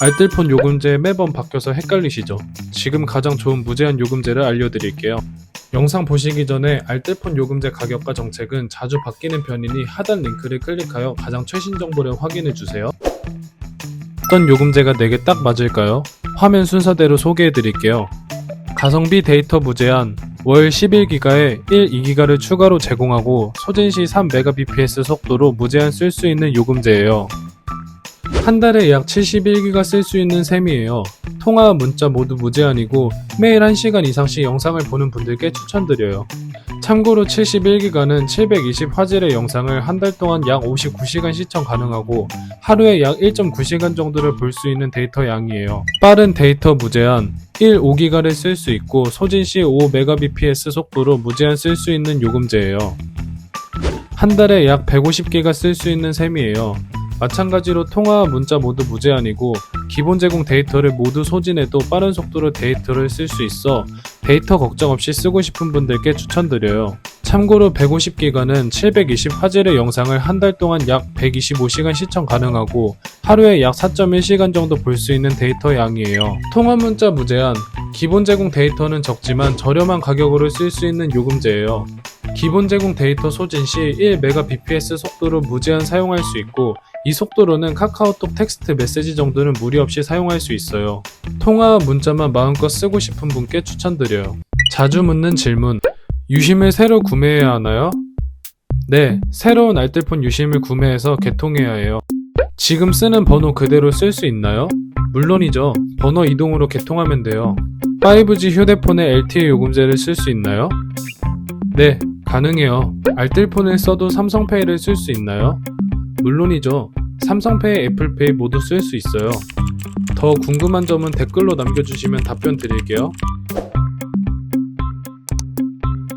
알뜰폰 요금제 매번 바뀌어서 헷갈리시죠? 지금 가장 좋은 무제한 요금제를 알려드릴게요. 영상 보시기 전에 알뜰폰 요금제 가격과 정책은 자주 바뀌는 편이니 하단 링크를 클릭하여 가장 최신 정보를 확인해 주세요. 어떤 요금제가 내게 딱 맞을까요? 화면 순서대로 소개해 드릴게요. 가성비 데이터 무제한 월 11기가에 1, 2기가를 추가로 제공하고 소진 시 3mbps 속도로 무제한 쓸 수 있는 요금제예요. 한 달에 약 71기가 쓸 수 있는 셈이에요. 통화, 문자 모두 무제한이고 매일 1시간 이상씩 영상을 보는 분들께 추천드려요. 참고로 71기가는 720 화질의 영상을 한 달 동안 약 59시간 시청 가능하고 하루에 약 1.9시간 정도를 볼 수 있는 데이터 양이에요. 빠른 데이터 무제한 1, 5기가를 쓸 수 있고 소진 시 5mbps 속도로 무제한 쓸 수 있는 요금제예요. 한 달에 약 150기가 쓸 수 있는 셈이에요. 마찬가지로 통화와 문자 모두 무제한이고 기본 제공 데이터를 모두 소진해도 빠른 속도로 데이터를 쓸 수 있어 데이터 걱정 없이 쓰고 싶은 분들께 추천드려요. 참고로 150기가는 720화질의 영상을 한 달 동안 약 125시간 시청 가능하고 하루에 약 4.1시간 정도 볼 수 있는 데이터 양이에요. 통화 문자 무제한 기본 제공 데이터는 적지만 저렴한 가격으로 쓸 수 있는 요금제예요. 기본 제공 데이터 소진 시 1mbps 속도로 무제한 사용할 수 있고 이 속도로는 카카오톡 텍스트 메시지 정도는 무리 없이 사용할 수 있어요. 통화 문자만 마음껏 쓰고 싶은 분께 추천드려요. 자주 묻는 질문. 유심을 새로 구매해야 하나요? 네, 새로운 알뜰폰 유심을 구매해서 개통해야 해요. 지금 쓰는 번호 그대로 쓸 수 있나요? 물론이죠. 번호 이동으로 개통하면 돼요. 5G 휴대폰에 LTE 요금제를 쓸 수 있나요? 네, 가능해요. 알뜰폰을 써도 삼성페이를 쓸 수 있나요? 물론이죠. 삼성페이, 애플페이 모두 쓸 수 있어요. 더 궁금한 점은 댓글로 남겨주시면 답변 드릴게요.